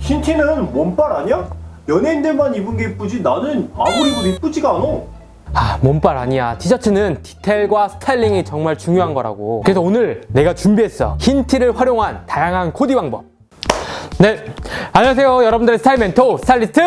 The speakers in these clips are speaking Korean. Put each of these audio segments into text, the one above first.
흰 티는 몸빨 아니야? 연예인들만 입은 게 이쁘지 나는 아무리 입어도 이쁘지가 않아. 아, 몸빨 아니야. 티셔츠는 디테일과 스타일링이 정말 중요한 거라고. 그래서 오늘 내가 준비했어. 흰 티를 활용한 다양한 코디 방법. 네. 안녕하세요. 여러분들의 스타일 멘토, 스타일리스트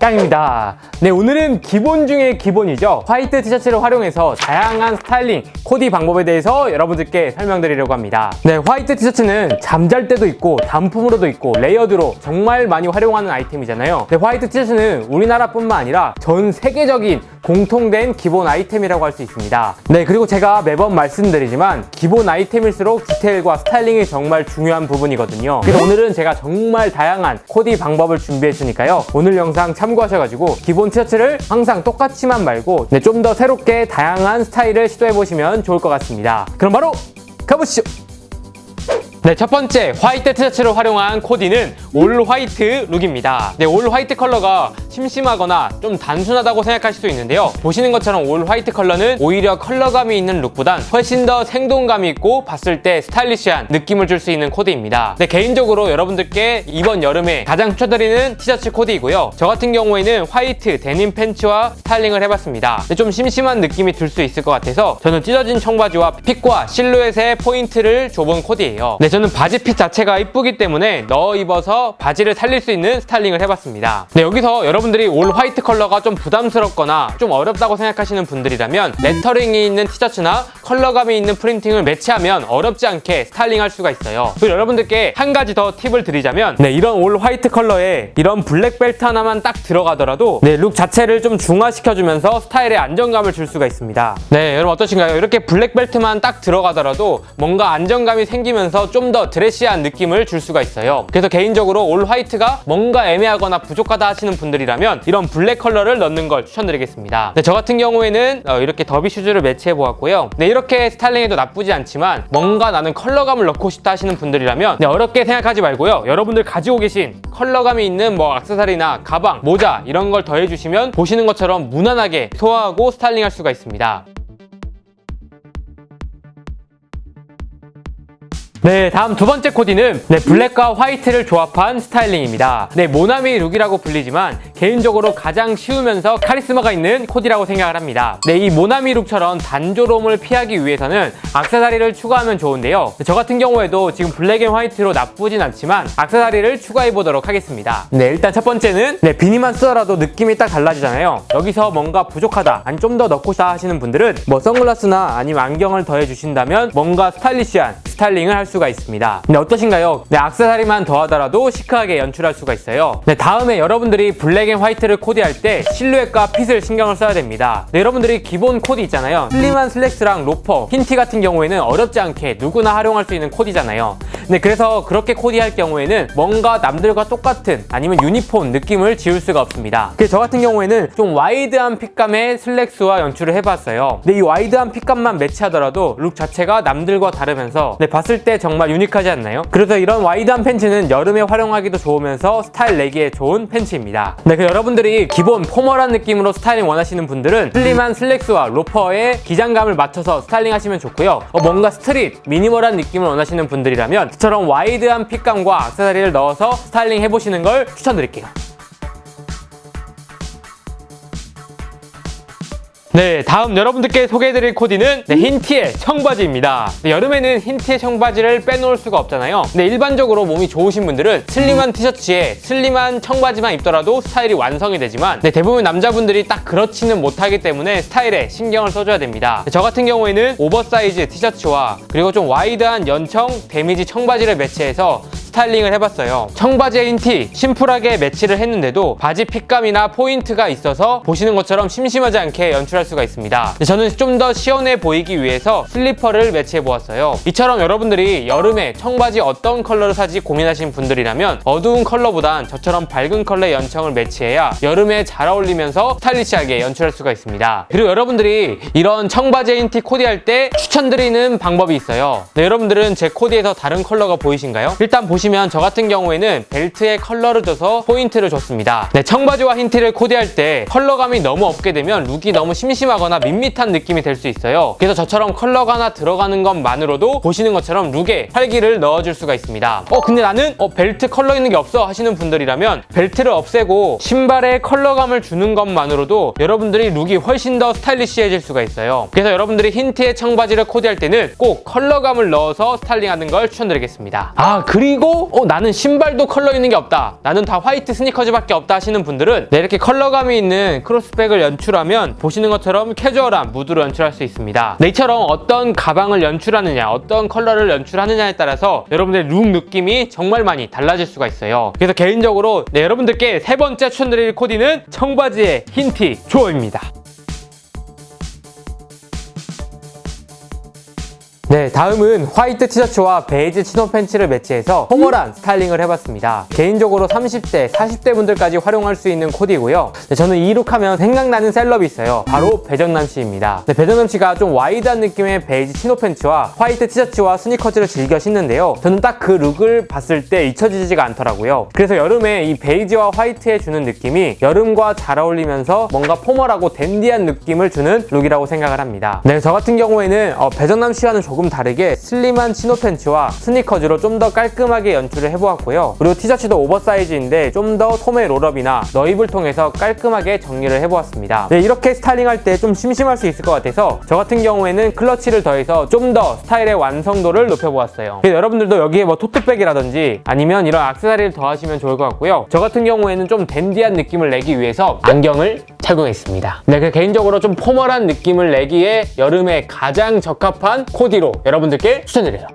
깡입니다. 네, 오늘은 기본 중에 기본이죠. 화이트 티셔츠를 활용해서 다양한 스타일링, 코디 방법에 대해서 여러분들께 설명드리려고 합니다. 네, 화이트 티셔츠는 잠잘 때도 있고, 단품으로도 있고, 레이어드로 정말 많이 활용하는 아이템이잖아요. 네, 화이트 티셔츠는 우리나라뿐만 아니라 전 세계적인 공통된 기본 아이템이라고 할 수 있습니다. 네, 그리고 제가 매번 말씀드리지만, 기본 아이템일수록 디테일과 스타일링이 정말 중요한 부분이거든요. 그래서 오늘은 제가 정말 다양한 코디 방법을 준비했으니까요. 오늘 영상 참고하셔가지고, 기본 티셔츠를 항상 똑같이만 말고, 네, 좀 더 새롭게 다양한 스타일을 시도해보시면 좋을 것 같습니다. 그럼 바로 가보시죠! 네, 첫 번째 화이트 티셔츠를 활용한 코디는 올 화이트 룩입니다. 네, 올 화이트 컬러가 심심하거나 좀 단순하다고 생각하실 수 있는데요. 보시는 것처럼 올 화이트 컬러는 오히려 컬러감이 있는 룩보단 훨씬 더 생동감이 있고 봤을 때 스타일리시한 느낌을 줄 수 있는 코디입니다. 네, 개인적으로 여러분들께 이번 여름에 가장 추천드리는 티셔츠 코디이고요. 저 같은 경우에는 화이트 데님 팬츠와 스타일링을 해봤습니다. 네, 좀 심심한 느낌이 들 수 있을 것 같아서 저는 찢어진 청바지와 핏과 실루엣의 포인트를 줘본 코디예요. 네, 저는 바지 핏 자체가 이쁘기 때문에 넣어 입어서 바지를 살릴 수 있는 스타일링을 해봤습니다. 네, 여기서 여러분들이 올 화이트 컬러가 좀 부담스럽거나 좀 어렵다고 생각하시는 분들이라면 레터링이 있는 티셔츠나 컬러감이 있는 프린팅을 매치하면 어렵지 않게 스타일링할 수가 있어요. 그리고 여러분들께 한 가지 더 팁을 드리자면 네, 이런 올 화이트 컬러에 이런 블랙 벨트 하나만 딱 들어가더라도 네, 룩 자체를 좀 중화시켜주면서 스타일에 안정감을 줄 수가 있습니다. 네, 여러분 어떠신가요? 이렇게 블랙 벨트만 딱 들어가더라도 뭔가 안정감이 생기면서 좀더 드레시한 느낌을 줄 수가 있어요. 그래서 개인적으로 올 화이트가 뭔가 애매하거나 부족하다 하시는 분들이라면 이런 블랙 컬러를 넣는 걸 추천드리겠습니다. 네, 저 같은 경우에는 어, 이렇게 더비 슈즈를 매치해 보았고요. 네, 이렇게 스타일링해도 나쁘지 않지만 뭔가 나는 컬러감을 넣고 싶다 하시는 분들이라면 네, 어렵게 생각하지 말고요. 여러분들 가지고 계신 컬러감이 있는 뭐 액세서리나 가방, 모자 이런 걸 더해주시면 보시는 것처럼 무난하게 소화하고 스타일링할 수가 있습니다. 네, 다음 두 번째 코디는 네, 블랙과 화이트를 조합한 스타일링입니다. 네, 모나미 룩이라고 불리지만 개인적으로 가장 쉬우면서 카리스마가 있는 코디라고 생각을 합니다. 네, 이 모나미 룩처럼 단조로움을 피하기 위해서는 악세사리를 추가하면 좋은데요. 네, 저 같은 경우에도 지금 블랙 앤 화이트로 나쁘진 않지만 악세사리를 추가해 보도록 하겠습니다. 네, 일단 첫 번째는 네, 비니만 쓰더라도 느낌이 딱 달라지잖아요. 여기서 뭔가 부족하다, 아니 좀더 넣고 싶다 하시는 분들은 뭐 선글라스나 아니면 안경을 더해 주신다면 뭔가 스타일리시한 스타일링을 할 수가 있습니다. 네, 어떠신가요? 네, 악세사리만 더하더라도 시크하게 연출할 수가 있어요. 네, 다음에 여러분들이 블랙 앤 화이트를 코디할 때 실루엣과 핏을 신경을 써야 됩니다. 네, 여러분들이 기본 코디 있잖아요. 슬림한 슬랙스랑 로퍼, 흰티 같은 경우에는 어렵지 않게 누구나 활용할 수 있는 코디잖아요. 네, 그래서 그렇게 코디할 경우에는 뭔가 남들과 똑같은 아니면 유니폼 느낌을 지울 수가 없습니다. 그래서 저 같은 경우에는 좀 와이드한 핏감의 슬랙스와 연출을 해봤어요. 근데 이 와이드한 핏감만 매치하더라도 룩 자체가 남들과 다르면서 네, 봤을 때 정말 유니크하지 않나요? 그래서 이런 와이드한 팬츠는 여름에 활용하기도 좋으면서 스타일 내기에 좋은 팬츠입니다. 네, 그 여러분들이 기본 포멀한 느낌으로 스타일링 원하시는 분들은 슬림한 슬랙스와 로퍼에 기장감을 맞춰서 스타일링 하시면 좋고요. 어, 뭔가 스트릿, 미니멀한 느낌을 원하시는 분들이라면 저처럼 와이드한 핏감과 액세서리를 넣어서 스타일링 해보시는 걸 추천드릴게요. 네, 다음 여러분들께 소개해드릴 코디는 네, 흰티의 청바지입니다. 네, 여름에는 흰티의 청바지를 빼놓을 수가 없잖아요. 근데 일반적으로 몸이 좋으신 분들은 슬림한 티셔츠에 슬림한 청바지만 입더라도 스타일이 완성이 되지만 네, 대부분 남자분들이 딱 그렇지는 못하기 때문에 스타일에 신경을 써줘야 됩니다. 네, 저 같은 경우에는 오버사이즈 티셔츠와 그리고 좀 와이드한 연청 데미지 청바지를 매치해서 스타일링을 해봤어요. 청바지에 흰 티 심플하게 매치를 했는데도 바지 핏감이나 포인트가 있어서 보시는 것처럼 심심하지 않게 연출할 수가 있습니다. 저는 좀 더 시원해 보이기 위해서 슬리퍼를 매치해 보았어요. 이처럼 여러분들이 여름에 청바지 어떤 컬러를 사지 고민하시는 분들이라면 어두운 컬러보단 저처럼 밝은 컬러의 연청을 매치해야 여름에 잘 어울리면서 스타일리시하게 연출할 수가 있습니다. 그리고 여러분들이 이런 청바지 흰 티 코디할 때 추천드리는 방법이 있어요. 네, 여러분들은 제 코디에서 다른 컬러가 보이신가요? 일단 보시 보시면 저 같은 경우에는 벨트에 컬러를 줘서 포인트를 줬습니다. 네, 청바지와 흰 티를 코디할 때 컬러감이 너무 없게 되면 룩이 너무 심심하거나 밋밋한 느낌이 될 수 있어요. 그래서 저처럼 컬러가 하나 들어가는 것만으로도 보시는 것처럼 룩에 활기를 넣어줄 수가 있습니다. 어, 근데 나는 어, 벨트 컬러 있는 게 없어 하시는 분들이라면 벨트를 없애고 신발에 컬러감을 주는 것만으로도 여러분들이 룩이 훨씬 더 스타일리시해질 수가 있어요. 그래서 여러분들이 흰 티에 청바지를 코디할 때는 꼭 컬러감을 넣어서 스타일링하는 걸 추천드리겠습니다. 아 그리고 어, 나는 신발도 컬러 있는 게 없다. 나는 다 화이트 스니커즈밖에 없다 하시는 분들은 네, 이렇게 컬러감이 있는 크로스백을 연출하면 보시는 것처럼 캐주얼한 무드로 연출할 수 있습니다. 네, 이처럼 어떤 가방을 연출하느냐, 어떤 컬러를 연출하느냐에 따라서 여러분들의 룩 느낌이 정말 많이 달라질 수가 있어요. 그래서 개인적으로 네, 여러분들께 세 번째 추천드릴 코디는 청바지의 흰티 조어입니다. 네, 다음은 화이트 티셔츠와 베이지 치노 팬츠를 매치해서 포멀한 스타일링을 해봤습니다. 개인적으로 30대, 40대 분들까지 활용할 수 있는 코디고요. 네, 저는 이룩 하면 생각나는 셀럽이 있어요. 바로 배정남 씨입니다. 네, 배정남 씨가 좀 와이드한 느낌의 베이지 치노 팬츠와 화이트 티셔츠와 스니커즈를 즐겨 신는데요. 저는 딱 그 룩을 봤을 때 잊혀지지가 않더라고요. 그래서 여름에 이 베이지와 화이트에 주는 느낌이 여름과 잘 어울리면서 뭔가 포멀하고 댄디한 느낌을 주는 룩이라고 생각을 합니다. 네, 저 같은 경우에는 어, 배정남 씨와는 조금 다르게 슬림한 치노 팬츠와 스니커즈로 좀 더 깔끔하게 연출을 해보았고요. 그리고 티셔츠도 오버사이즈인데 좀 더 소매 롤업이나 너입을 통해서 깔끔하게 정리를 해보았습니다. 네, 이렇게 스타일링할 때 좀 심심할 수 있을 것 같아서 저 같은 경우에는 클러치를 더해서 좀 더 스타일의 완성도를 높여보았어요. 여러분들도 여기에 뭐 토트백이라든지 아니면 이런 악세사리를 더하시면 좋을 것 같고요. 저 같은 경우에는 좀 댄디한 느낌을 내기 위해서 안경을 착용했습니다. 네, 그 개인적으로 좀 포멀한 느낌을 내기에 여름에 가장 적합한 코디로 여러분들께 추천드려요.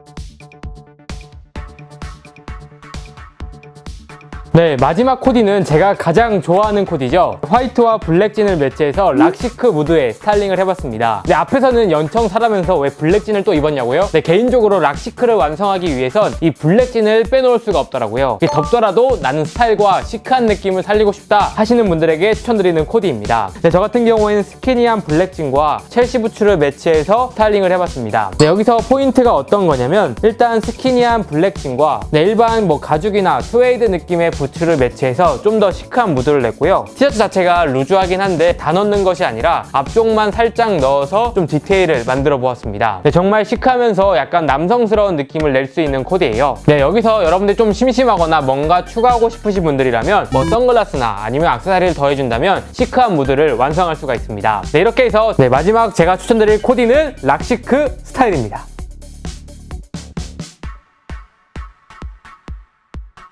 네, 마지막 코디는 제가 가장 좋아하는 코디죠. 화이트와 블랙 진을 매치해서 락시크 무드의 스타일링을 해봤습니다. 네, 앞에서는 연청 사라면서 왜 블랙 진을 또 입었냐고요? 네, 개인적으로 락시크를 완성하기 위해선 이 블랙 진을 빼놓을 수가 없더라고요. 덥더라도 나는 스타일과 시크한 느낌을 살리고 싶다 하시는 분들에게 추천드리는 코디입니다. 네, 저 같은 경우에는 스키니한 블랙 진과 첼시 부츠를 매치해서 스타일링을 해봤습니다. 네, 여기서 포인트가 어떤 거냐면 일단 스키니한 블랙 진과 네, 일반 뭐 가죽이나 스웨이드 느낌의 부츠를 매치해서 좀 더 시크한 무드를 냈고요. 티셔츠 자체가 루즈하긴 한데 다 넣는 것이 아니라 앞쪽만 살짝 넣어서 좀 디테일을 만들어 보았습니다. 네, 정말 시크하면서 약간 남성스러운 느낌을 낼 수 있는 코디예요. 네, 여기서 여러분들 좀 심심하거나 뭔가 추가하고 싶으신 분들이라면 뭐 선글라스나 아니면 악세사리를 더해준다면 시크한 무드를 완성할 수가 있습니다. 네, 이렇게 해서 네, 마지막 제가 추천드릴 코디는 락시크 스타일입니다.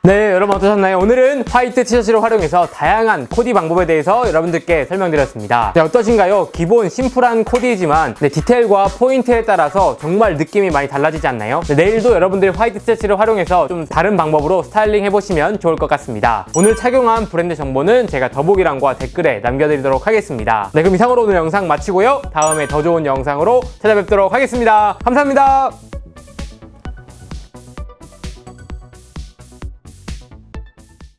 네, 여러분 어떠셨나요? 오늘은 화이트 티셔츠를 활용해서 다양한 코디 방법에 대해서 여러분들께 설명드렸습니다. 네, 어떠신가요? 기본 심플한 코디이지만 네, 디테일과 포인트에 따라서 정말 느낌이 많이 달라지지 않나요? 네, 내일도 여러분들이 화이트 티셔츠를 활용해서 좀 다른 방법으로 스타일링 해보시면 좋을 것 같습니다. 오늘 착용한 브랜드 정보는 제가 더보기란과 댓글에 남겨드리도록 하겠습니다. 네, 그럼 이상으로 오늘 영상 마치고요. 다음에 더 좋은 영상으로 찾아뵙도록 하겠습니다. 감사합니다.